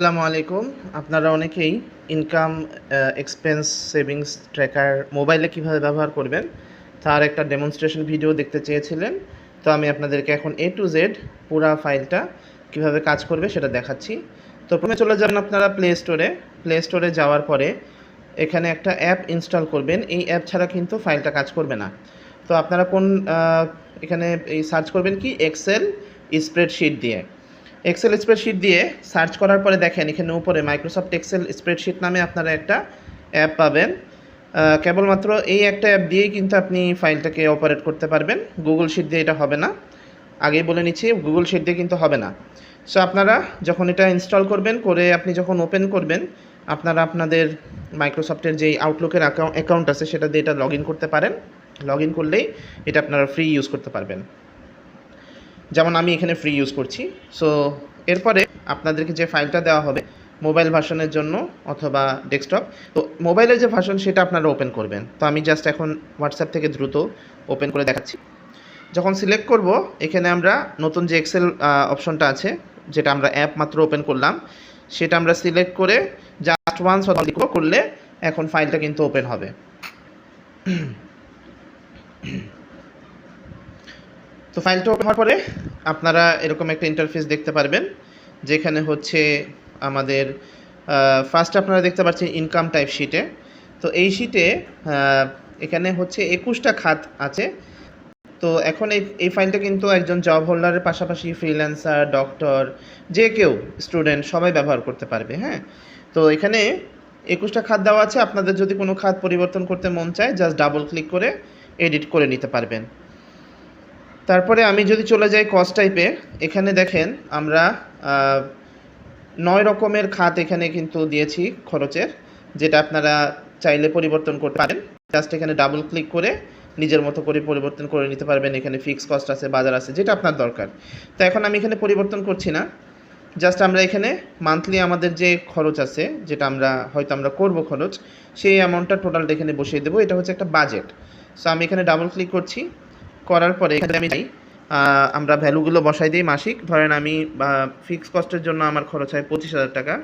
আসসালামু আলাইকুম। আপনারা অনেকেই ইনকাম এক্সপেন্স সেভিংস ট্র্যাকার মোবাইলে কীভাবে ব্যবহার করবেন, তার একটা ডেমনস্ট্রেশন ভিডিও দেখতে চেয়েছিলেন। তো আমি আপনাদেরকে এখন এ টু জেড পুরা ফাইলটা কীভাবে কাজ করবে সেটা দেখাচ্ছি। তো প্রথমে চলে যাবেন আপনারা প্লে স্টোরে প্লে স্টোরে যাওয়ার পরে এখানে একটা অ্যাপ ইনস্টল করবেন। এই অ্যাপ ছাড়া কিন্তু ফাইলটা কাজ করবে না। তো আপনারা কোন এখানে এই সার্চ করবেন কি? এক্সেল স্প্রেডশিট দিয়ে। এক্সেল স্প্রেডশিট দিয়ে সার্চ করার পরে দেখেন, এখানে উপরে মাইক্রোসফট এক্সেল স্প্রেডশিট নামে আপনারা একটা অ্যাপ পাবেন। কেবলমাত্র এই একটা অ্যাপ দিয়েই কিন্তু আপনি ফাইলটাকে অপারেট করতে পারবেন। গুগল শিট দিয়ে এটা হবে না। আগেই বলে নিচ্ছি গুগল শিট দিয়ে কিন্তু হবে না। সো আপনারা যখন এটা ইনস্টল করবেন, করে আপনি যখন ওপেন করবেন, আপনারা আপনাদের মাইক্রোসফটের যেই আউটলুকের অ্যাকাউন্ট আছে, সেটা দিয়ে এটা লগ করতে পারেন। লগ করলেই এটা আপনারা ফ্রি ইউজ করতে পারবেন। যেমন আমি এখানে ফ্রি ইউজ করছি। সো এরপরে আপনাদেরকে যে ফাইলটা দেওয়া হবে মোবাইল ভার্সনের জন্য অথবা ডেস্কটপ তো মোবাইলের যে ভার্সন সেটা আপনারা ওপেন করবেন। তো আমি জাস্ট এখন হোয়াটসঅ্যাপ থেকে দ্রুত ওপেন করে দেখাচ্ছি। যখন সিলেক্ট করব, এখানে আমরা নতুন যে এক্সেল অপশনটা আছে, যেটা আমরা অ্যাপ মাত্র ওপেন করলাম, সেটা আমরা সিলেক্ট করে জাস্ট ওয়ান্স করলে এখন ফাইলটা কিন্তু ওপেন হবে। তো ফাইলটা ওপেন হওয়ার পরে আপনারা এরকম একটা ইন্টারফেস দেখতে পারবেন, যেখানে হচ্ছে আমাদের ফার্স্ট আপনারা দেখতে পাচ্ছেন ইনকাম টাইপ শিটে তো এই শিটে এখানে হচ্ছে একুশটা খাত আছে। তো এখন এই এই ফাইলটা কিন্তু একজন জব হোল্ডারের পাশাপাশি ফ্রিল্যান্সার ডক্টর যে কেউ স্টুডেন্ট সবাই ব্যবহার করতে পারবে হ্যাঁ? তো এখানে একুশটা খাত দেওয়া আছে। আপনাদের যদি কোনো খাত পরিবর্তন করতে মন চায় জাস্ট ডাবল ক্লিক করে এডিট করে নিতে পারবেন। তারপরে আমি যদি চলে যাই কস্ট টাইপে এখানে দেখেন আমরা নয় রকমের খাত এখানে কিন্তু দিয়েছি খরচের, যেটা আপনারা চাইলে পরিবর্তন করতে পারেন। জাস্ট এখানে ডাবল ক্লিক করে নিজের মতো করে পরিবর্তন করে নিতে পারবেন। এখানে ফিক্স কস্ট আছে, বাজার আছে, যেটা আপনার দরকার। তো এখন আমি এখানে পরিবর্তন করছি না। জাস্ট আমরা এখানে মান্থলি আমাদের যে খরচ আছে, যেটা আমরা, হয়তো আমরা করব খরচ, সেই অ্যামাউন্টটা টোটালটা এখানে বসিয়ে দেবো। এটা হচ্ছে একটা বাজেট সো আমি এখানে ডাবল ক্লিক করছি। করার পরে এখানে আমি যাই। আমরা ভ্যালুগুলো বসাই দিই মাসিক। ধরেন আমি ফিক্স কস্টের জন্য আমার খরচ হয় পঁচিশ হাজার টাকা।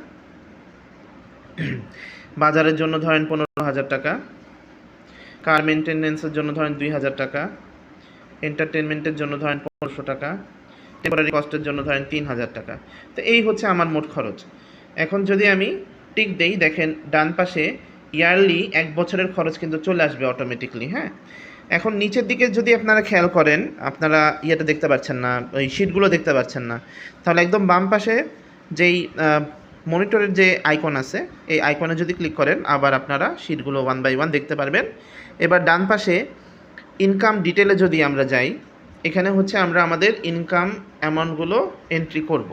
বাজারের জন্য ধরেন পনেরো হাজার টাকা। কার মেনটেন্যান্সের জন্য ধরেন দুই হাজার টাকা। এন্টারটেনমেন্টের জন্য ধরেন পনেরোশো টাকা। টেম্পোরারি কস্টের জন্য ধরেন তিন হাজার টাকা। তো এই হচ্ছে আমার মোট খরচ। এখন যদি আমি টিক দেই, দেখেন ডান পাশে ইয়ারলি এক বছরের খরচ কিন্তু চলে আসবে অটোমেটিকলি হ্যাঁ? এখন নিচের দিকে যদি আপনারা খেয়াল করেন, আপনারা ইয়েটা দেখতে পাচ্ছেন না, ওই শিটগুলো দেখতে পাচ্ছেন না। তাহলে একদম বাম পাশে যেই মনিটরের যে আইকন আছে, এই আইকনে যদি ক্লিক করেন, আবার আপনারা শিটগুলো ওয়ান বাই ওয়ান দেখতে পারবেন। এবার ডান পাশে ইনকাম ডিটেলে যদি আমরা যাই, এখানে হচ্ছে আমরা আমাদের ইনকাম অ্যামাউন্টগুলো এন্ট্রি করব।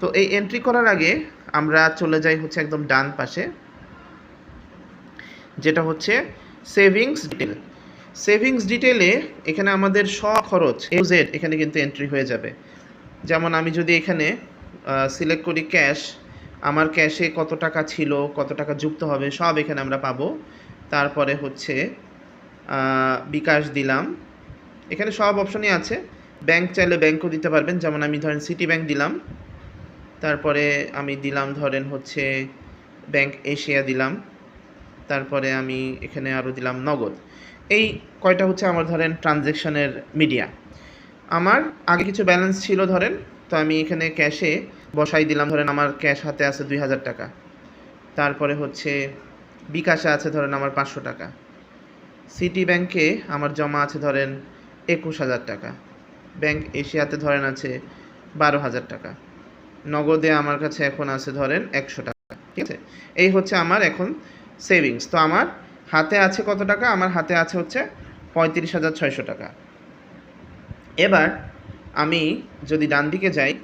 তো এই এন্ট্রি করার আগে আমরা চলে যাই হচ্ছে একদম ডান পাশে, যেটা হচ্ছে সেভিংস ডিটেল সেভিংস ডিটেলে এখানে আমাদের সব খরচ এ জেড এখানে কিন্তু এন্ট্রি হয়ে যাবে। যেমন আমি যদি এখানে সিলেক্ট করি ক্যাশ আমার ক্যাশে কত টাকা ছিল, কত টাকা যুক্ত হবে, সব এখানে আমরা পাবো। তারপরে হচ্ছে বিকাশ দিলাম। এখানে সব অপশনই আছে। ব্যাংক চাইলে ব্যাংকও দিতে পারবেন। যেমন আমি ধরেন সিটি ব্যাংক দিলাম। তারপরে আমি দিলাম ধরেন হচ্ছে ব্যাংক এশিয়া দিলাম। তারপরে আমি এখানে আরও দিলাম নগদ। এই কয়টা হচ্ছে আমার ধরেন ট্রানজ্যাকশনের মিডিয়া আমার আগে কিছু ব্যালেন্স ছিল ধরেন, তো আমি এখানে ক্যাশে বসাই দিলাম, ধরেন আমার ক্যাশ হাতে আছে দুই হাজার টাকা। তারপরে হচ্ছে বিকাশে আছে ধরেন আমার পাঁচশো টাকা। সিটি ব্যাংকে আমার জমা আছে ধরেন একুশ হাজার টাকা। ব্যাংক এশিয়াতে ধরেন আছে বারো হাজার টাকা। নগদে আমার কাছে এখন আছে ধরেন একশো টাকা। ঠিক আছে? এই হচ্ছে আমার এখন সেভিংস তো আমার হাতে আছে কত টাকা? আমার হাতে আছে হচ্ছে পঁয়ত্রিশ হাজার ছয়শো টাকা। এবার আমি যদি ডান দিকে যাই,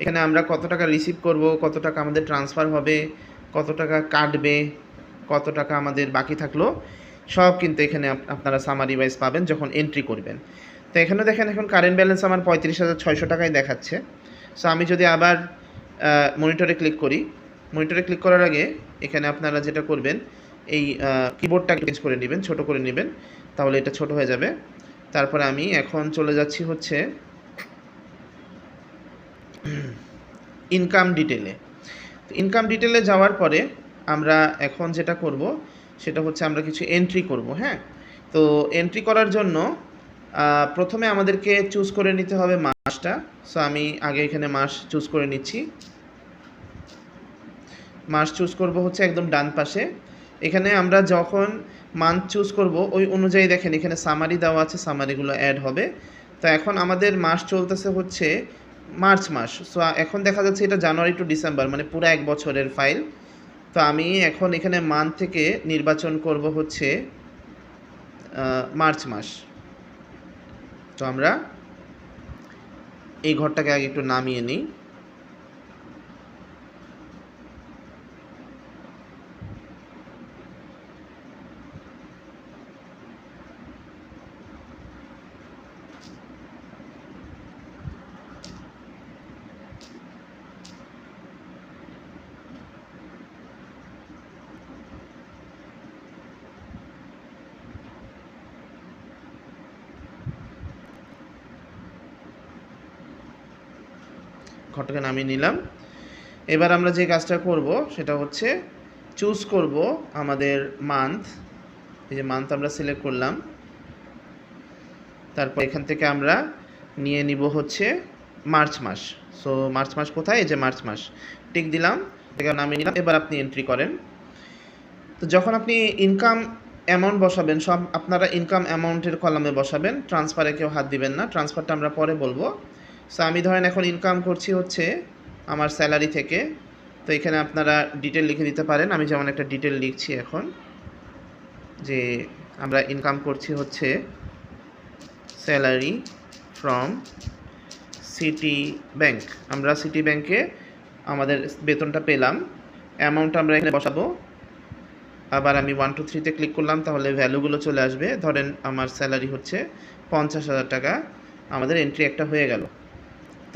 এখানে আমরা কত টাকা রিসিভ করব, কত টাকা আমাদের ট্রান্সফার হবে, কত টাকা কাটবে, কত টাকা আমাদের বাকি থাকল, সব কিন্তু এখানে আপ- আপনারা সামারি ওয়াইজ পাবেন যখন এন্ট্রি করবেন। তো এখানে দেখেন, এখন কারেন্ট ব্যালেন্স আমার পঁয়ত্রিশ হাজার ছয়শো টাকায় দেখাচ্ছে। সো আমি যদি আবার মনিটরে ক্লিক করি মনিটরে ক্লিক করার আগে এখানে আপনারা যেটা করবেন এই কিবোর্ডটা চেঞ্জ করে নেবেন, ছোট করে নেবেন, তাহলে এটা ছোট হয়ে যাবে। তারপরে আমি এখন চলে যাচ্ছি হচ্ছে ইনকাম ডিটেলে ইনকাম ডিটেলে যাওয়ার পরে আমরা এখন যেটা করব, সেটা হচ্ছে আমরা কিছু এন্ট্রি করব হ্যাঁ? তো এন্ট্রি করার জন্য প্রথমে আমাদেরকে চুজ করে নিতে হবে মাসটা। সো আমি আগে এখানে মাস চুজ করে নিচ্ছি। মাস চুজ করব হচ্ছে একদম ডান পাশে। এখানে আমরা যখন মান্থ চুজ করব, ওই অনুযায়ী দেখেন এখানে সামারি দেওয়া আছে সামারিগুলো অ্যাড হবে। তো এখন আমাদের মাস চলতেছে হচ্ছে মার্চ মাস। সো এখন দেখা যাচ্ছে এটা জানুয়ারি টু ডিসেম্বর মানে পুরো এক বছরের ফাইল তো আমি এখন এখানে মান্থ থেকে নির্বাচন করব হচ্ছে মার্চ মাস। তো আমরা এই ঘরটাকে আগে একটু নামিয়ে নিই। ঘরটাকে নামিয়ে নিলাম। এবার আমরা যে কাজটা করব, সেটা হচ্ছে চুজ করব আমাদের মান্থ এই যে মান্থ আমরা সিলেক্ট করলাম। তারপর এখান থেকে আমরা নিয়ে নিব হচ্ছে মার্চ মাস। সো মার্চ মাস কোথায়? এই যে মার্চ মাস। টিক দিলাম এটা নামিয়ে নিলাম। এবার আপনি এন্ট্রি করেন। তো যখন আপনি ইনকাম অ্যামাউন্ট বসাবেন, সব আপনারা ইনকাম অ্যামাউন্টের কলামে বসাবেন। ট্রান্সফারে কেউ হাত দিবেন না। ট্রান্সফারটা আমরা পরে বলব। সো আমি ধরেন এখন ইনকাম করছি হচ্ছে আমার স্যালারি থেকে। তো এখানে আপনারা ডিটেল লিখে দিতে পারেন। আমি যেমন একটা ডিটেল লিখছি এখন যে আমরা ইনকাম করছি হচ্ছে স্যালারি ফ্রম সিটি ব্যাংক আমরা সিটি ব্যাংকে আমাদের বেতনটা পেলাম। অ্যামাউন্ট আমরা এখানে বসাবো। আবার আমি ওয়ান টু থ্রিতে ক্লিক করলাম, তাহলে ভ্যালুগুলো চলে আসবে। ধরেন আমার স্যালারি হচ্ছে পঞ্চাশ হাজার টাকা। আমাদের এন্ট্রি একটা হয়ে গেল।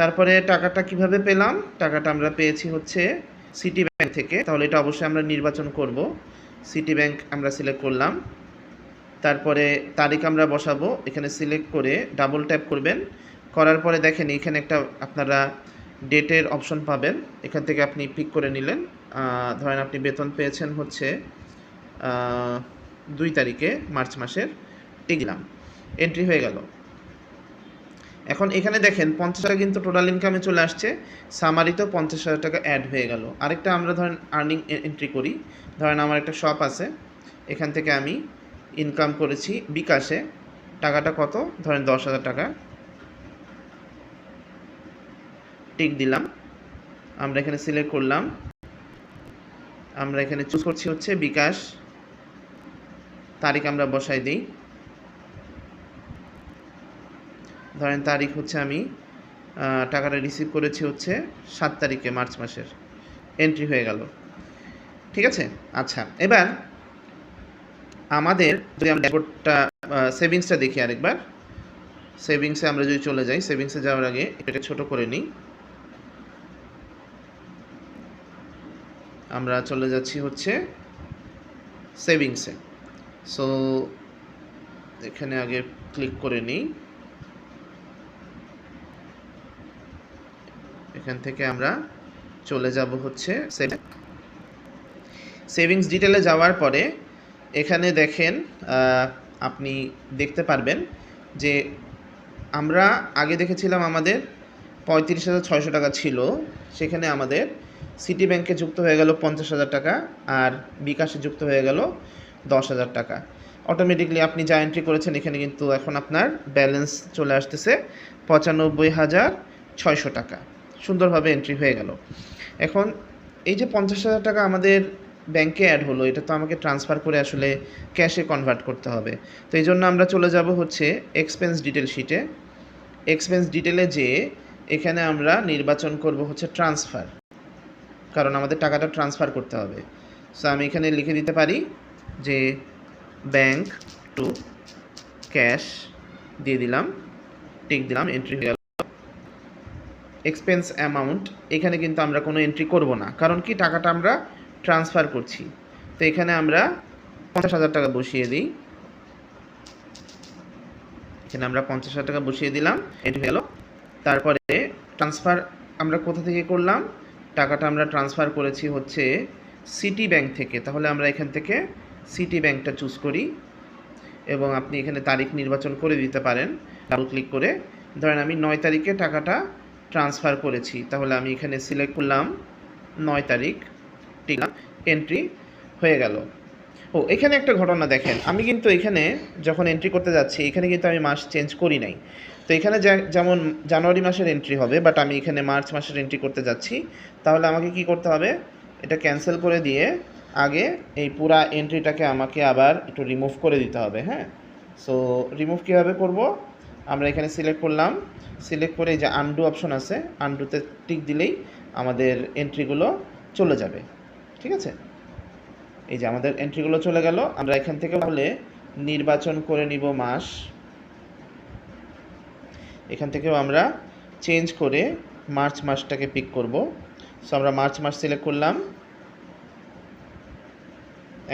তারপরে টাকাটা কীভাবে পেলাম? টাকাটা আমরা পেয়েছি হচ্ছে সিটি ব্যাংক থেকে। তাহলে এটা অবশ্যই আমরা নির্বাচন করব। সিটি ব্যাংক আমরা সিলেক্ট করলাম। তারপরে তারিখ আমরা বসাবো। এখানে সিলেক্ট করে ডাবল ট্যাপ করবেন। করার পরে দেখেন এখানে একটা আপনারা ডেটের অপশন পাবেন। এখান থেকে আপনি পিক করে নিলেন। ধরেন আপনি বেতন পেয়েছেন হচ্ছে দুই তারিখে, মার্চ মাসের। টিকলাম এন্ট্রি হয়ে গেল। এখন এখানে দেখেন পঞ্চাশ টাকা কিন্তু টোটাল ইনকামে চলে আসছে। সামারিতেও পঞ্চাশ হাজার টাকা অ্যাড হয়ে গেল। আরেকটা আমরা ধরেন আর্নিং এন্ট্রি করি। ধরেন আমার একটা শপ আছে। এখান থেকে আমি ইনকাম করেছি বিকাশে। টাকাটা কত? ধরেন দশ হাজার টাকা। টিক দিলাম। আমরা এখানে সিলেক্ট করলাম। আমরা এখানে চুজ করছি হচ্ছে বিকাশ। তারিখ আমরা বসাই দিই। ধরেন তারিখ হচ্ছে আমি টাকাটা রিসিভ করেছি হচ্ছে সাত তারিখে, মার্চ মাসের। এন্ট্রি হয়ে গেল। ঠিক আছে? আচ্ছা এবার আমাদের যদি আমরা ড্যাশবোর্ডটা সেভিংসটা দেখি আরেকবার। সেভিংসে আমরা যদি চলে যাই সেভিংসে যাওয়ার আগে এটা ছোট করে নিই। আমরা চলে যাচ্ছি হচ্ছে সেভিংসে সো এখানে আগে ক্লিক করে নিই। এখান থেকে আমরা চলে যাব হচ্ছে সেভিংস ডিটেলে যাওয়ার পরে এখানে দেখেন আপনি দেখতে পারবেন যে আমরা আগে দেখেছিলাম আমাদের পঁয়ত্রিশ হাজার ছয়শো টাকা ছিল, সেখানে আমাদের সিটি ব্যাংকে যুক্ত হয়ে গেল পঞ্চাশ হাজার টাকা আর বিকাশে যুক্ত হয়ে গেল দশ হাজার টাকা। অটোমেটিকলি আপনি যা এন্ট্রি করেছেন, এখানে কিন্তু এখন আপনার ব্যালেন্স চলে আসতেছে পঁচানব্বই হাজার ছয়শো টাকা। সুন্দরভাবে এন্ট্রি হয়ে গেল। এখন এই যে পঞ্চাশ হাজার টাকা আমাদের ব্যাংকে অ্যাড হলো, এটা তো আমাকে ট্রান্সফার করে আসলে ক্যাশে কনভার্ট করতে হবে। তো এই জন্য আমরা চলে যাব হচ্ছে এক্সপেন্স ডিটেল শিটে এক্সপেন্স ডিটেলে যেয়ে এখানে আমরা নির্বাচন করব হচ্ছে ট্রান্সফার কারণ আমাদের টাকাটা ট্রান্সফার করতে হবে। সো আমি এখানে লিখে দিতে পারি যে ব্যাংক টু ক্যাশ দিয়ে দিলাম টিক দিলাম এন্ট্রি হয়ে গেল। এক্সপেন্স অ্যামাউন্ট এখানে কিন্তু আমরা কোনো এন্ট্রি করব না। কারণ কি? টাকাটা আমরা ট্রান্সফার করছি। তো এখানে আমরা পঞ্চাশ হাজার টাকা বসিয়ে দিই। এখানে আমরা পঞ্চাশ হাজার টাকা বসিয়ে দিলাম। এটি হলো তারপরে ট্রান্সফার আমরা কোথা থেকে করলাম? টাকাটা আমরা ট্রান্সফার করেছি হচ্ছে সিটি ব্যাংক থেকে। তাহলে আমরা এখান থেকে সিটি ব্যাংকটা চুজ করি এবং আপনি এখানে তারিখ নির্বাচন করে দিতে পারেন। ডাবল ক্লিক করে। ধরেন আমি নয় তারিখে টাকাটা ট্রান্সফার করেছি। তাহলে আমি এখানে সিলেক্ট করলাম নয় তারিখ, ঠিক এন্ট্রি হয়ে গেল। ও, এখানে একটা ঘটনা দেখেন। আমি কিন্তু এখানে যখন এন্ট্রি করতে যাচ্ছি, এখানে কিন্তু আমি মাস চেঞ্জ করি নাই। তো এখানে যেমন জানুয়ারি মাসের এন্ট্রি হবে বাট আমি এখানে মার্চ মাসের এন্ট্রি করতে যাচ্ছি, তাহলে আমাকে কি করতে হবে? এটা ক্যান্সেল করে দিয়ে আগে এই পুরা এন্ট্রিটাকে আমাকে আবার একটু রিমুভ করে দিতে হবে হ্যাঁ? সো রিমুভ কীভাবে করব? আমরা এখানে সিলেক্ট করলাম। সিলেক্ট করে যে আন্ডু অপশন আছে আন্ডুতে টিক দিলেই আমাদের এন্ট্রিগুলো চলে যাবে। ঠিক আছে? এই যে আমাদের এন্ট্রিগুলো চলে গেল। আমরা এখান থেকে তাহলে নির্বাচন করে নিব মাস। এখান থেকেও আমরা চেঞ্জ করে মার্চ মাসটাকে পিক করব। সো আমরা মার্চ মাস সিলেক্ট করলাম।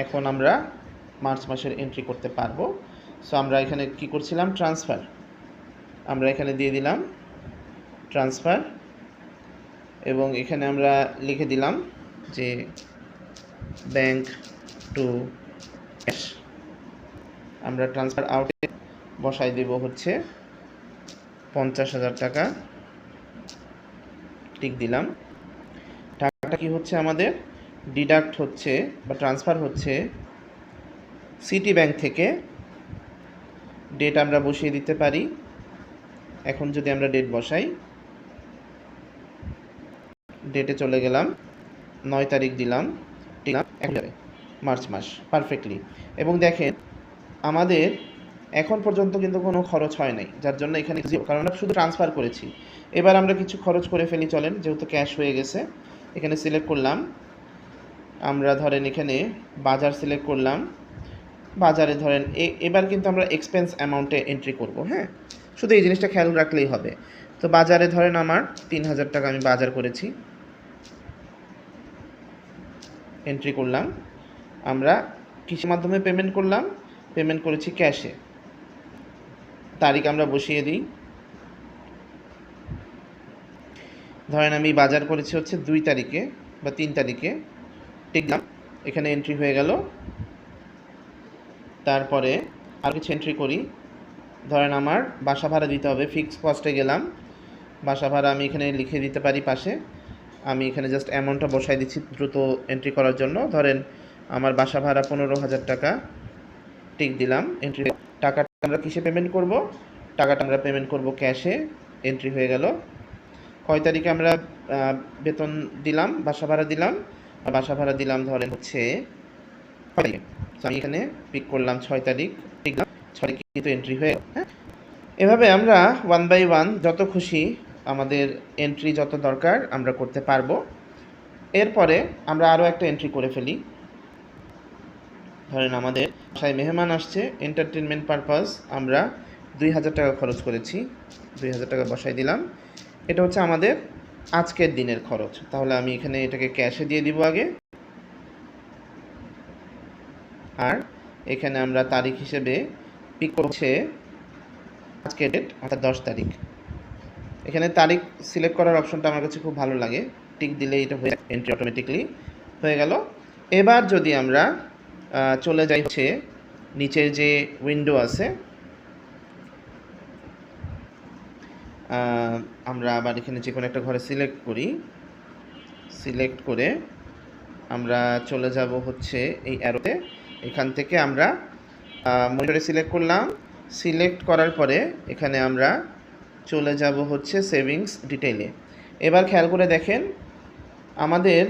এখন আমরা মার্চ মাসের এন্ট্রি করতে পারব। সো আমরা এখানে কি করছিলাম? ট্রান্সফার আমরা এখানে দিয়ে দিলাম ট্রান্সফার এবং এখানে আমরা লিখে দিলাম যে ব্যাংক টু ক্যাশ আমরা ট্রান্সফার আউটে বসাই দেব হচ্ছে পঞ্চাশ হাজার টাকা। টিক দিলাম। টাকাটা কি হচ্ছে আমাদের? ডিডাক্ট হচ্ছে বা ট্রান্সফার হচ্ছে সিটি ব্যাংক থেকে। ডেট আমরা বসিয়ে দিতে পারি। এখন যদি আমরা ডেট বসাই ডেটে চলে গেলাম, নয় তারিখ দিলাম দিলাম মার্চ মাস পারফেক্টলি এবং দেখেন, আমাদের এখন পর্যন্ত কিন্তু কোনো খরচ হয় নাই, যার জন্য এখানে কারণ আমরা শুধু ট্রান্সফার করেছি। এবার আমরা কিছু খরচ করে ফেলি, চলেন, যেহেতু ক্যাশ হয়ে গেছে, এখানে সিলেক্ট করলাম। আমরা ধরেন এখানে বাজার সিলেক্ট করলাম। বাজারে ধরেন এবার কিন্তু আমরা এক্সপেন্স অ্যামাউন্টে এন্ট্রি করব হ্যাঁ? শুধু এই জিনিসটা খেয়াল রাখলেই হবে। তো বাজারে ধরেন আমার তিন হাজার টাকা আমি বাজার করেছি। এন্ট্রি করলাম। আমরা কিসের মাধ্যমে পেমেন্ট করলাম। পেমেন্ট করেছি ক্যাশে তারিখ আমরা বসিয়ে দিই। ধরেন আমি বাজার করেছি হচ্ছে দুই তারিখে বা তিন তারিখে। টিকলাম এখানে এন্ট্রি হয়ে গেল। তারপরে আর কিছু এন্ট্রি করি। ধরেন আমার বাসা ভাড়া দিতে হবে ফিক্সড কস্টে গেলাম। বাসা ভাড়া আমি এখানে লিখে দিতে পারি পাশে। আমি এখানে জাস্ট অ্যামাউন্টটা বসাই দিচ্ছি দ্রুত এন্ট্রি করার জন্য। ধরেন আমার বাসা ভাড়া পনেরো হাজার টাকা টিক দিলাম এন্ট্রি টাকাটা আমরা কিসে পেমেন্ট করব? টাকাটা আমরা পেমেন্ট করব ক্যাশে এন্ট্রি হয়ে গেল। কয় তারিখে আমরা বেতন দিলাম, বাসা ভাড়া দিলাম। বাসা ভাড়া দিলাম ধরেন হচ্ছে আমি এখানে পিক করলাম ছয় তারিখ টিকলাম ছয় কিন্তু এন্ট্রি হয়ে হ্যাঁ? এভাবে আমরা ওয়ান বাই ওয়ান যত খুশি আমাদের এন্ট্রি যত দরকার আমরা করতে পারব। এরপরে আমরা আরও একটা এন্ট্রি করে ফেলি। ধরেন আমাদের বাসায় মেহমান আসছে এন্টারটেনমেন্ট পারপাস আমরা দুই হাজার টাকা খরচ করেছি। দুই হাজার টাকা বসাই দিলাম। এটা হচ্ছে আমাদের আজকের দিনের খরচ। তাহলে আমি এখানে এটাকে ক্যাশে দিয়ে দিব আগে। আর এখানে আমরা তারিখ হিসেবে পিক করছে আজকের ডেট অর্থাৎ দশ তারিখ। এখানে তারিখ সিলেক্ট করার অপশনটা আমার কাছে খুব ভালো লাগে। টিক দিলেই এটা হয়ে এন্ট্রি অটোমেটিকলি হয়ে গেল। এবার যদি আমরা চলে যাই হচ্ছে নিচের যে উইন্ডো আছে আমরা আবার এখানে যে কোনো একটা ঘরে সিলেক্ট করি। সিলেক্ট করে আমরা চলে যাব হচ্ছে এই অ্যারোতে এখান থেকে আমরা মনিটরে সিলেক্ট করলাম। সিলেক্ট করার পরে এখানে আমরা চলে যাব হচ্ছে সেভিংস ডিটেলে এবার খেয়াল করে দেখেন, আমাদের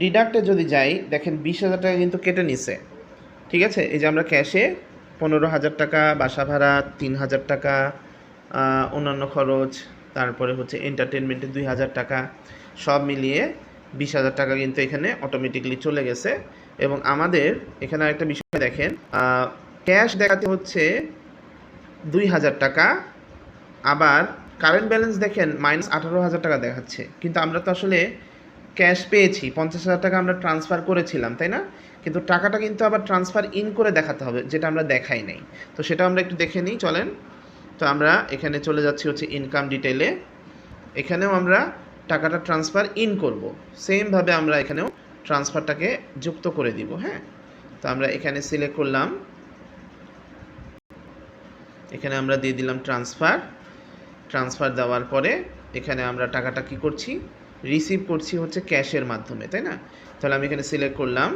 ডিডাক্টে যদি যাই, দেখেন বিশ হাজার টাকা কিন্তু কেটে নিছে। ঠিক আছে? এই যে আমরা ক্যাশে পনেরো হাজার টাকা, বাসা ভাড়া তিন হাজার টাকা অন্যান্য খরচ, তারপরে হচ্ছে এন্টারটেনমেন্টে দুই হাজার টাকা, সব মিলিয়ে বিশ হাজার টাকা কিন্তু এখানে অটোমেটিকলি চলে গেছে। এবং আমাদের এখানে আরেকটা বিষয় দেখেন ক্যাশ দেখাতে হচ্ছে দুই হাজার টাকা, আবার কারেন্ট ব্যালেন্স দেখেন মাইনাস আঠারো হাজার টাকা দেখাচ্ছে। কিন্তু আমরা তো আসলে ক্যাশ পেয়েছি, পঞ্চাশ হাজার টাকা আমরা ট্রান্সফার করেছিলাম, তাই না? কিন্তু টাকাটা কিন্তু আবার ট্রান্সফার ইন করে দেখাতে হবে, যেটা আমরা দেখাই নাই। তো সেটা আমরা একটু দেখে নিই, চলেন। তো আমরা এখানে চলে যাচ্ছি হচ্ছে ইনকাম ডিটেলে এখানেও আমরা টাকাটা ট্রান্সফার ইন করব। সেমভাবে আমরা এখানেও ট্রান্সফারটাকে যুক্ত করে দিব হ্যাঁ? তো আমরা এখানে সিলেক্ট করলাম এখানে আমরা দিয়ে দিলাম ট্রান্সফার ট্রান্সফার দেওয়ার পরে এখানে আমরা টাকাটা কি করছি? রিসিভ করছি হচ্ছে ক্যাশের মাধ্যমে, তাই না? তাহলে আমি এখানে সিলেক্ট করলাম।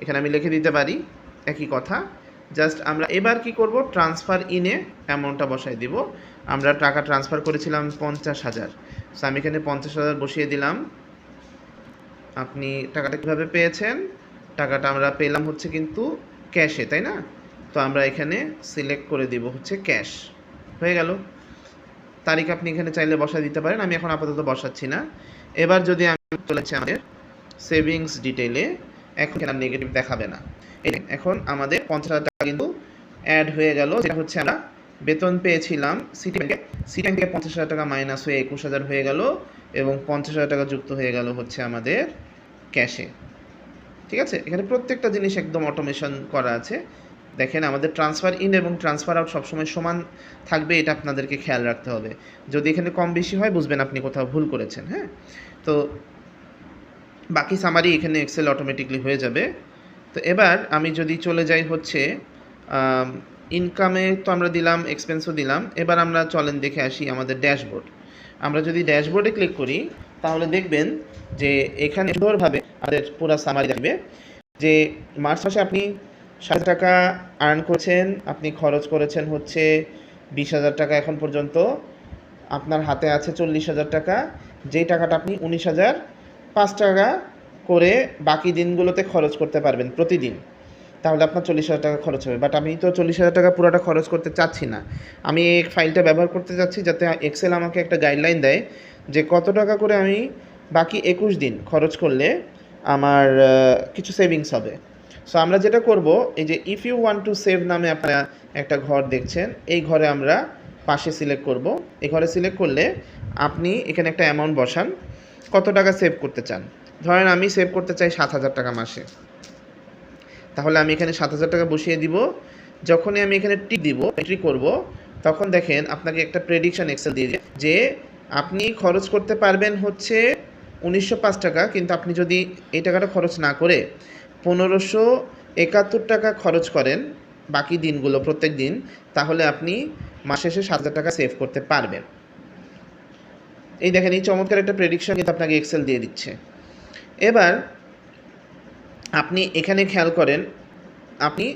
এখানে আমি লিখে দিতে পারি একই কথা। জাস্ট আমরা এবার কি করব? ট্রান্সফার ইনে অ্যামাউন্টটা বসাই দিব। আমরা টাকা ট্রান্সফার করেছিলাম পঞ্চাশ হাজার। সো আমি এখানে পঞ্চাশ হাজার বসিয়ে দিলাম। আপনি টাকাটা কীভাবে পেয়েছেন? টাকাটা আমরা পেলাম হচ্ছে কিন্তু ক্যাশে তাই না? তো আমরা এখানে সিলেক্ট করে দিব হচ্ছে ক্যাশ হয়ে গেল। তারিখ আপনি এখানে চাইলে বসা দিতে পারেন। আমি এখন আপাতত বসাচ্ছি না। এবার যদি আমি চলেছি আমাদের সেভিংস ডিটেইলে এখন এখানে নেগেটিভ দেখাবে না। এখন আমাদের পঞ্চাশ হাজার টাকা কিন্তু অ্যাড হয়ে গেল। যেটা হচ্ছে আমরা বেতন পেয়েছিলাম সিটি ব্যাংকে সিটি ব্যাংকে পঞ্চাশ হাজার টাকা মাইনাস হয়ে একুশ হাজার হয়ে গেল এবং পঞ্চাশ হাজার টাকা যুক্ত হয়ে গেল হচ্ছে আমাদের ক্যাশে ঠিক আছে? এখানে প্রত্যেকটা জিনিস একদম অটোমেশন করা আছে। দেখেন, আমাদের ট্রান্সফার ইন এবং ট্রান্সফার আউট সবসময় সমান থাকবে, এটা আপনাদেরকে খেয়াল রাখতে হবে। যদি এখানে কম বেশি হয়, বুঝবেন আপনি কোথাও ভুল করেছেন হ্যাঁ? তো বাকি সামারি এখানে এক্সেল অটোমেটিকলি হয়ে যাবে। তো এবার আমি যদি চলে যাই হচ্ছে ইনকামে তো আমরা দিলাম এক্সপেন্সও দিলাম। এবার আমরা চলেন দেখে আসি আমাদের ড্যাশবোর্ড আমরা যদি ড্যাশবোর্ডে ক্লিক করি, তাহলে দেখবেন যে এখানে সুন্দরভাবে আমাদের পুরো সামারি থাকবে। যে মার্চ মাসে আপনি ষাট টাকা আর্ন করেছেন, আপনি খরচ করেছেন হচ্ছে বিশ হাজার টাকা এখন পর্যন্ত। আপনার হাতে আছে চল্লিশ হাজার টাকা। যেই টাকাটা আপনি উনিশ হাজার পাঁচ টাকা করে বাকি দিনগুলোতে খরচ করতে পারবেন প্রতিদিন, তাহলে আপনার চল্লিশ হাজার টাকা খরচ হবে। বাট আমি তো চল্লিশ হাজার টাকা পুরোটা খরচ করতে চাচ্ছি না। আমি এই ফাইলটা ব্যবহার করতে চাচ্ছি যাতে এক্সেল আমাকে একটা গাইডলাইন দেয় যে কত টাকা করে আমি বাকি একুশ দিন খরচ করলে আমার কিছু সেভিংস হবে। সো আমরা যেটা করব, এই যে if you want to save নামে আপনারা একটা ঘর দেখছেন, এই ঘরে আমরা পাশে সিলেক্ট করব। এই ঘরে সিলেক্ট করলে আপনি এখানে একটা অ্যামাউন্ট বসান, কত টাকা সেভ করতে চান। ধরেন আমি সেভ করতে চাই সাত হাজার টাকা মাসে। তাহলে আমি এখানে সাত হাজার টাকা বসিয়ে দিব। যখনই আমি এখানে টিক দিব এন্ট্রি করব, তখন দেখেন আপনাকে একটা প্রেডিকশন এক্সেল দিয়ে যে আপনি খরচ করতে পারবেন হচ্ছে উনিশশো পাঁচ টাকা, কিন্তু আপনি যদি এই টাকাটা খরচ না করে পনেরোশো একাত্তর টাকা খরচ করেন বাকি দিনগুলো প্রত্যেক দিন, তাহলে আপনি মাস শেষে সাত হাজার টাকা সেভ করতে পারবেন। এই দেখেন, এই চমৎকার একটা প্রেডিকশন কিন্তু আপনাকে এক্সেল দিয়ে দিচ্ছে। এবার আপনি এখানে খেয়াল করেন, আপনি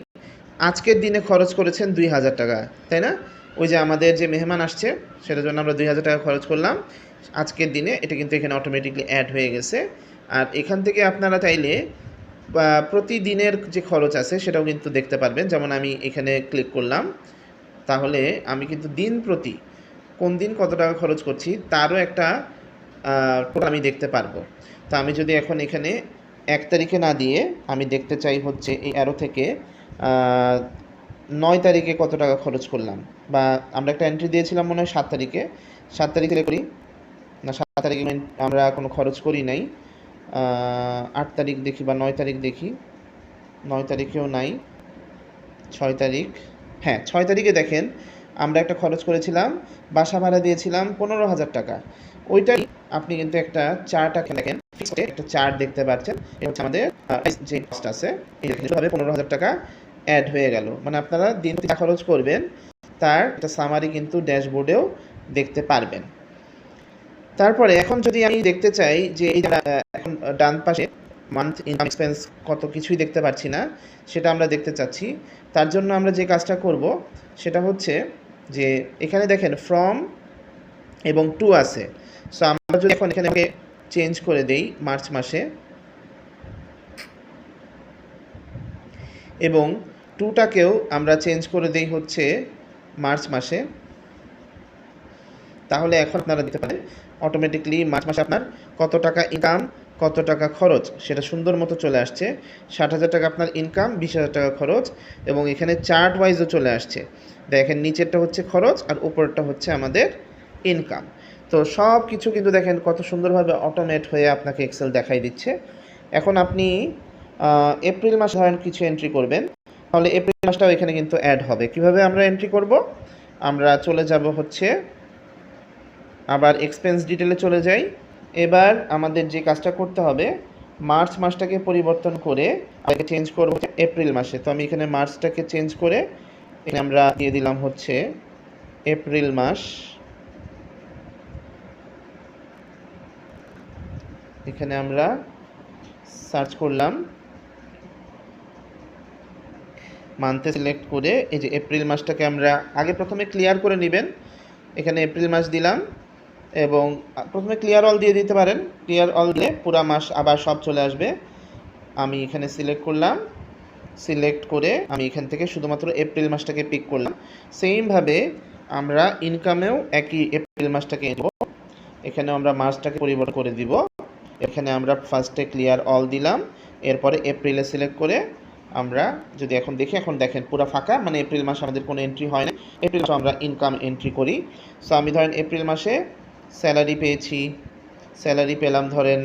আজকের দিনে খরচ করেছেন দুই হাজার টাকা, তাই না? ওই যে আমাদের যে মেহমান আসছে, সেটার জন্য আমরা দুই হাজার টাকা খরচ করলাম। আজকের দিনে এটা কিন্তু এখানে অটোমেটিকলি অ্যাড হয়ে গেছে। আর এখান থেকে আপনারা চাইলে প্রতিদিনের যে খরচ আছে সেটাও কিন্তু দেখতে পারবেন। যেমন আমি এখানে ক্লিক করলাম, তাহলে আমি কিন্তু দিন প্রতি কোন দিন কত টাকা খরচ করছি তারও একটা আমি দেখতে পারব। তো আমি যদি এখন এখানে এক তারিখে না দিয়ে আমি দেখতে চাই হচ্ছে এই অ্যারো থেকে নয় তারিখে কত টাকা খরচ করলাম বা আমরা একটা এন্ট্রি দিয়েছিলাম মনে হয় সাত তারিখে সাত তারিখে করি। না, সাত তারিখে আমরা কোনো খরচ করি নাই। আট তারিখ দেখি বা নয় তারিখ দেখি। নয় তারিখেও নাই। ছয় তারিখ। হ্যাঁ ছয় তারিখে দেখেন, আমরা একটা খরচ করেছিলাম, বাসা ভাড়া দিয়েছিলাম পনেরো হাজার টাকা। ওইটাই আপনি কিন্তু একটা চার্ট দেখেন একটা চার্ট দেখতে পাচ্ছেন। হচ্ছে আমাদের যে কস্ট আছে, এই দেখেন, এভাবে পনেরো হাজার টাকা অ্যাড হয়ে গেল। মানে আপনারা দিন খরচ করবেন, তার একটা সামারি কিন্তু ড্যাশবোর্ডেও দেখতে পারবেন। তারপরে এখন যদি আমি দেখতে চাই যে এই এখন ডান পাশে মান্থ ইনকাম এক্সপেন্স কত কিছুই দেখতে পাচ্ছি না, সেটা আমরা দেখতে চাচ্ছি। তার জন্য আমরা যে কাজটা করব, সেটা হচ্ছে যে এখানে দেখেন ফ্রম এবং টু আছে। সো আমরা যদি এখন এখানে চেঞ্জ করে দেই মার্চ মাসে, এবং টুটাকেও আমরা চেঞ্জ করে দেই হচ্ছে মার্চ মাসে, তাহলে এখন আপনারা দিতে পারেন অটোমেটিকলি মার্চ মাসে আপনার কত টাকা ইনকাম কত টাকা খরচ, সেটা সুন্দর মতো চলে আসছে। ষাট হাজার টাকা আপনার ইনকাম বিশ হাজার টাকা খরচ এবং এখানে চার্ট ওয়াইজও চলে আসছে। দেখেন নিচেরটা হচ্ছে খরচ আর উপরেরটা হচ্ছে আমাদের ইনকাম তো সব কিছু কিন্তু দেখেন কত সুন্দরভাবে অটোমেট হয়ে আপনাকে এক্সেল দেখাই দিচ্ছে। এখন আপনি এপ্রিল মাসে ধরেন কিছু এন্ট্রি করবেন, তাহলে এপ্রিল মাসটাও এখানে কিন্তু অ্যাড হবে। কীভাবে আমরা এন্ট্রি করব? আমরা চলে যাব হচ্ছে আবার এক্সপেন্স ডিটেলে চলে যাই। এবার আমাদের যে কাজটা করতে হবে, মার্চ মাসটাকে পরিবর্তন করে আমাকে চেঞ্জ করব এপ্রিল মাসে। তো আমি এখানে মার্চটাকে চেঞ্জ করে এখানে আমরা দিয়ে দিলাম হচ্ছে এপ্রিল মাস। এখানে আমরা সার্চ করলাম। মান্থে সিলেক্ট করে এই যে এপ্রিল মাসটাকে আমরা আগে প্রথমে ক্লিয়ার করে নেবেন। এখানে এপ্রিল মাস দিলাম। এবং প্রথমে ক্লিয়ার অল দিয়ে দিতে পারেন। ক্লিয়ার অল দিলে পুরা মাস আবার সব চলে আসবে। আমি এখানে সিলেক্ট করলাম। সিলেক্ট করে আমি এখান থেকে শুধুমাত্র এপ্রিল মাসটাকে পিক করলাম। সেমভাবে আমরা ইনকামেও একই এপ্রিল মাসটাকে নেব। এখানে আমরা মাসটাকে পরিবর্তন করে দিব। এখানে আমরা ফার্স্টে ক্লিয়ার অল দিলাম। এরপরে এপ্রিলে সিলেক্ট করে আমরা যদি এখন দেখি, এখন দেখেন পুরো ফাঁকা। মানে এপ্রিল মাসে আমাদের কোনো এন্ট্রি হয় না। এপ্রিল মাসে আমরা ইনকাম এন্ট্রি করি। সো আমি ধরেন এপ্রিল মাসে স্যালারি পেয়েছি। স্যালারি পেলাম ধরেন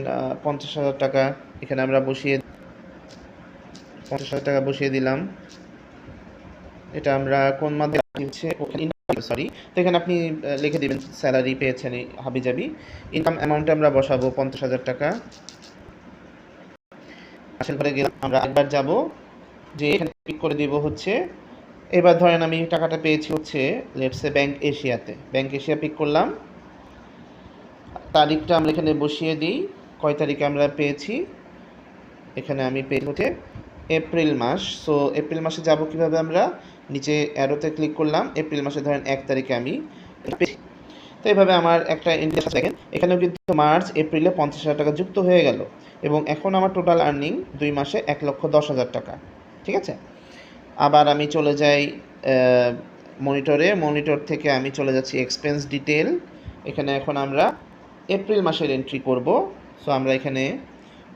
পঞ্চাশ হাজার টাকা। এখানে আমরা বসিয়ে পঞ্চাশ হাজার টাকা বসিয়ে দিলাম। এটা আমরা কোন মাধ্যমে সরি তো এখানে আপনি লিখে দিবেন, স্যালারি পেয়েছেন হাবিজাবি। ইনকাম অ্যামাউন্টে আমরা বসাবো পঞ্চাশ হাজার টাকা। আসল পরে গেলাম, আমরা একবার যাব। যে এখানে পিক করে দিব হচ্ছে, এবার ধরেন আমি টাকাটা পেয়েছি হচ্ছে লেটসে ব্যাংক এশিয়াতে ব্যাংক এশিয়া পিক করলাম। তারিখটা আমরা এখানে বসিয়ে দিই। কয় তারিখে আমরা পেয়েছি? এখানে আমি পেয়েছি হচ্ছে এপ্রিল মাস। সো এপ্রিল মাসে যাব কীভাবে আমরা? নিচে অ্যারোতে ক্লিক করলাম। এপ্রিল মাসে ধরেন এক তারিখে আমি তো এইভাবে আমার একটা ইন্টারেস্ট দেখেন, এখানেও কিন্তু মার্চ, এপ্রিলে পঞ্চাশ হাজার টাকা যুক্ত হয়ে গেল। এবং এখন আমার টোটাল আর্নিং দুই মাসে এক লক্ষ দশ হাজার টাকা। ঠিক আছে? আবার আমি চলে যাই মনিটরে মনিটর থেকে আমি চলে যাচ্ছি এক্সপেন্স ডিটেল এখানে এখন আমরা এপ্রিল মাসের এন্ট্রি করব। সো আমরা এখানে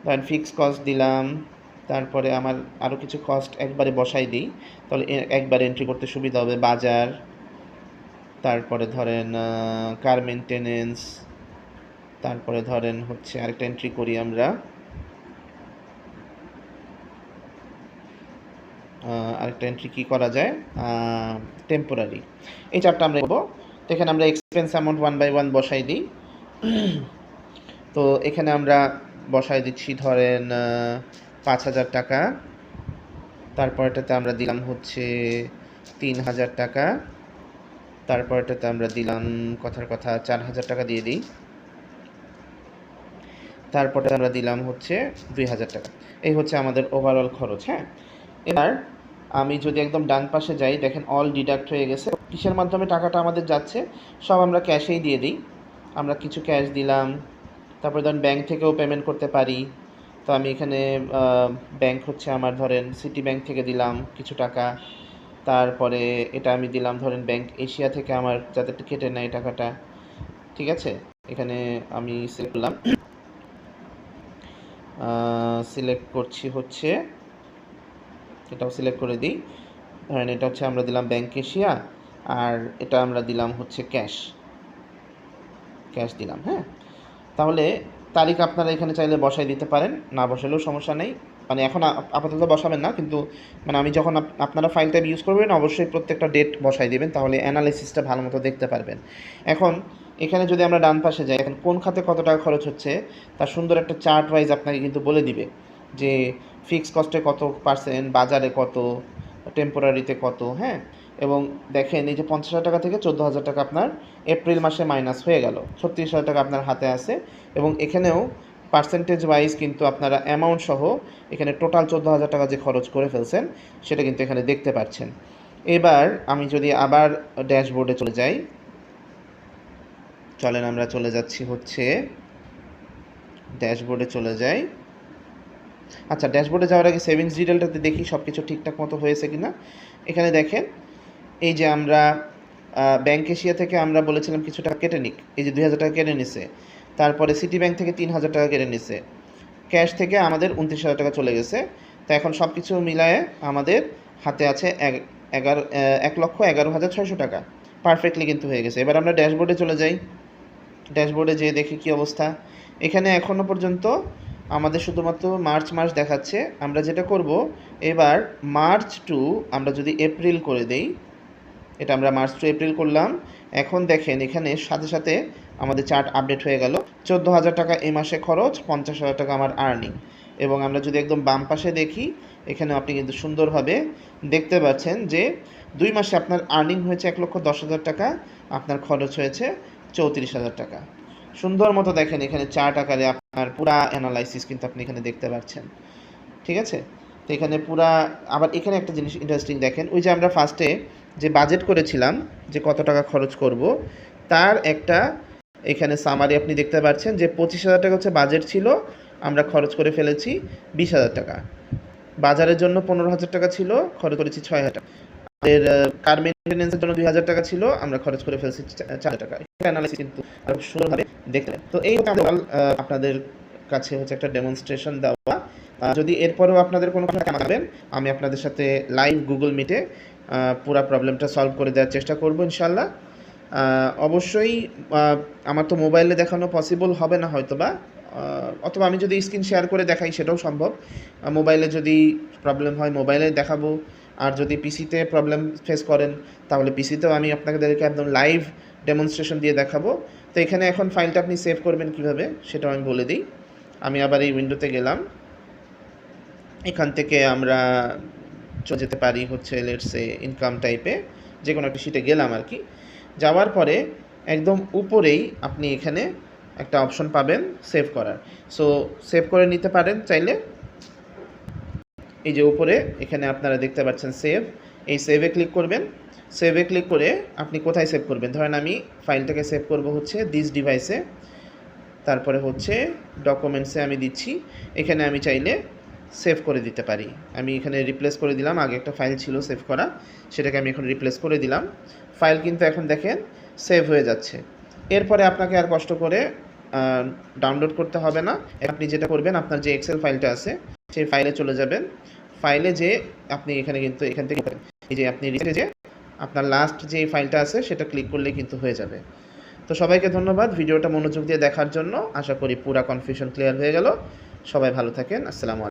ধরেন ফিক্স কস্ট দিলাম, তারপরে আমার আরও কিছু কস্ট একবারে বসাই দিই। তাহলে একবারে এন্ট্রি করতে সুবিধা হবে বাজার, তারপরে ধরেন কার মেনটেনেন্স তারপরে ধরেন হচ্ছে আরেকটা এন্ট্রি করি আমরা। আরেকটা এন্ট্রি কী করা যায়? টেম্পোরারি এই চারটা আমরা করব। তো এখানে আমরা expense amount one by one বসাই দিই। তো এখানে আমরা বসাই দিচ্ছি ধরেন পাঁচ হাজার টাকা। তারপরটাতে আমরা দিলাম হচ্ছে তিন হাজার টাকা। তারপরটাতে আমরা দিলাম কথার কথা চার হাজার টাকা দিয়ে দিই। তারপরে আমরা দিলাম হচ্ছে দুই হাজার টাকা। এই হচ্ছে আমাদের ওভারঅল খরচ হ্যাঁ? এবার আমি যদি একদম ডান পাশে যাই, দেখেন অল ডিডাক্ট হয়ে গেছে। কিসের মাধ্যমে টাকাটা আমাদের যাচ্ছে, সব আমরা ক্যাশেই দিয়ে দিই। আমরা কিছু ক্যাশ দিলাম। তারপরে ধরেন ব্যাংক থেকেও পেমেন্ট করতে পারি। তো আমি এখানে ব্যাংক হচ্ছে আমার ধরেন সিটি ব্যাংক থেকে দিলাম কিছু টাকা। তারপরে এটা আমি দিলাম ধরেন ব্যাংক এশিয়া থেকে আমার যাতে কেটে নেয় টাকাটা। ঠিক আছে? এখানে আমি সিলেক্ট করলাম। সিলেক্ট করছি হচ্ছে, এটাও সিলেক্ট করে দিই। ধরেন এটা হচ্ছে আমরা দিলাম ব্যাংক এশিয়া আর এটা আমরা দিলাম হচ্ছে ক্যাশ ক্যাশ দিলাম হ্যাঁ? তাহলে তারিখ আপনারা এখানে চাইলে বসাই দিতে পারেন, না বসালেও সমস্যা নেই। মানে এখন আপাতত বসাবেন না, কিন্তু মানে আমি যখন আপনারা ফাইল টাইপ ইউজ করবেন, অবশ্যই প্রত্যেকটা ডেট বসাই দেবেন, তাহলে অ্যানালাইসিসটা ভালো মতো দেখতে পারবেন। এখন এখানে যদি আমরা ডান পাশে যাই, এখন কোন খাতে কত টাকা খরচ হচ্ছে, তার সুন্দর একটা চার্ট ওয়াইজ আপনাকে কিন্তু বলে দিবে যে ফিক্স কস্টে কত পার্সেন্ট বাজারে কত টেম্পোরারিতে কত হ্যাঁ? এবং দেখেন এই যে পঞ্চাশ হাজার টাকা থেকে চোদ্দ হাজার টাকা আপনার এপ্রিল মাসে মাইনাস হয়ে গেল। ছত্রিশ হাজার টাকা আপনার হাতে আছে এবং এখানেও পার্সেন্টেজ ওয়াইজ কিন্তু আপনারা অ্যামাউন্ট সহ এখানে টোটাল চোদ্দ হাজার টাকা যে খরচ করে ফেলছেন, সেটা কিন্তু এখানে দেখতে পাচ্ছেন। এবার আমি যদি আবার ড্যাশবোর্ডে চলে যাই, চলেন আমরা চলে যাচ্ছি হচ্ছে ড্যাশবোর্ডে চলে যাই। আচ্ছা ড্যাশবোর্ডে যাওয়ার আগে সেভিংস ডিটেলটাতে দেখি সব কিছু ঠিকঠাক মতো হয়েছে কিনা। এখানে দেখেন এই যে আমরা ব্যাংক এশিয়া থেকে আমরা বলেছিলাম কিছু টাকা কেটে নিক। এই যে দুই হাজার টাকা কেটে নিছে। তারপরে সিটি ব্যাংক থেকে তিন হাজার টাকা কেটে নিছে। ক্যাশ থেকে আমাদের উনত্রিশ হাজার টাকা চলে গেছে। তো এখন সব কিছু মিলায়ে আমাদের হাতে আছে এগারো এক লক্ষ এগারো হাজার ছয়শো টাকা। পারফেক্টলি কিন্তু হয়ে গেছে। এবার আমরা ড্যাশবোর্ডে চলে যাই। ড্যাশবোর্ডে যেয়ে দেখি কি অবস্থা। এখানে এখনও পর্যন্ত আমাদের শুধুমাত্র মার্চ মাস দেখাচ্ছে। আমরা যেটা করব, এবার মার্চ টু আমরা যদি এপ্রিল করে দেই এটা আমরা মার্চ টু এপ্রিল করলাম। এখন দেখেন, এখানে সাথে সাথে আমাদের চার্ট আপডেট হয়ে গেল। চোদ্দ হাজার টাকা এ মাসে খরচ, পঞ্চাশ হাজার টাকা আমার আর্নিং এবং আমরা যদি একদম বাম পাশে দেখি এখানে আপনি কিন্তু সুন্দরভাবে দেখতে পাচ্ছেন যে দুই মাসে আপনার আর্নিং হয়েছে এক লক্ষ দশ হাজার টাকা, আপনার খরচ হয়েছে চৌত্রিশ হাজার টাকা। সুন্দর মতো দেখেন, এখানে চার্ট আকারে আপনার পুরা অ্যানালাইসিস কিন্তু আপনি এখানে দেখতে পাচ্ছেন। ঠিক আছে? তো এখানে পুরা, আবার এখানে একটা জিনিস ইন্টারেস্টিং দেখেন, ওই যে আমরা ফার্স্টে যে বাজেট করেছিলাম, যে কত টাকা খরচ করব, তার একটা এখানে সামারি আপনি দেখতে পাচ্ছেন যে পঁচিশ হাজার টাকা হচ্ছে বাজেট ছিল, আমরা খরচ করে ফেলেছি বিশ হাজার টাকা। বাজারের জন্য পনেরো হাজার টাকা ছিল, খরচ করেছি ছয় হাজার আমাদের কার মেনটেন্সের জন্য দুই হাজার টাকা ছিল, আমরা খরচ করে ফেলছি চার টাকা। কিন্তু সুন্দরভাবে দেখতে তো এই আপনাদের কাছে হচ্ছে একটা ডেমনস্ট্রেশন দেওয়া। যদি এরপরেও আপনাদের কোনো জানাবেন। আমি আপনাদের সাথে লাইভ গুগল মিটে পুরো প্রবলেমটা সলভ করে দেওয়ার চেষ্টা করব ইনশাল্লাহ অবশ্যই আমার তো মোবাইলে দেখানো পসিবল হবে না হয়তো বা অথবা আমি যদি স্ক্রিন শেয়ার করে দেখাই সেটাও সম্ভব। মোবাইলে যদি প্রবলেম হয় মোবাইলে দেখাবো। আর যদি পিসিতে প্রবলেম ফেস করেন, তাহলে পিসিতেও আমি আপনাদেরকে একদম লাইভ ডেমনস্ট্রেশন দিয়ে দেখাবো। তো এখানে এখন ফাইলটা আপনি সেভ করবেন কীভাবে, সেটাও আমি বলে দিই। আমি আবার এই উইন্ডোতে গেলাম। এখান থেকে আমরা চলে যেতে পারি হচ্ছে লেটসে ইনকাম টাইপে যে কোনো একটা শিটে গেলাম আর কি। যাওয়ার পরে একদম উপরেই আপনি এখানে একটা অপশন পাবেন সেভ করার। সো সেভ করে নিতে পারেন চাইলে। এই যে উপরে, এখানে আপনারা দেখতে পাচ্ছেন সেভ এই সেভে ক্লিক করবেন। সেভে ক্লিক করে আপনি কোথায় সেভ করবেন? ধরেন আমি ফাইলটাকে সেভ করব হচ্ছে দিস ডিভাইসে তারপরে হচ্ছে ডকুমেন্টসে আমি দিচ্ছি। এখানে আমি চাইলে সেভ করে দিতে পারি। আমি এখানে রিপ্লেস করে দিলাম, আগে একটা ফাইল ছিল সেভ করা, সেটাকে আমি এখন রিপ্লেস করে দিলাম। ফাইল কিন্তু এখন দেখেন সেভ হয়ে যাচ্ছে। এরপরে আপনাকে আর কষ্ট করে ডাউনলোড করতে হবে না। আপনি যেটা করবেন, আপনার যে এক্সেল ফাইলটা আছে, সেই ফাইলে চলে যাবেন। ফাইলে যে আপনি এখানে কিন্তু, এখান থেকে এই যে আপনি যে আপনার লাস্ট যে ফাইলটা আছে, সেটা ক্লিক করলে কিন্তু হয়ে যাবে। তো সবাইকে ধন্যবাদ ভিডিওটা মনোযোগ দিয়ে দেখার জন্য। আশা করি পুরা কনফিউশন ক্লিয়ার হয়ে গেল। সবাই ভালো থাকেন। আসসালামু আলাইকুম।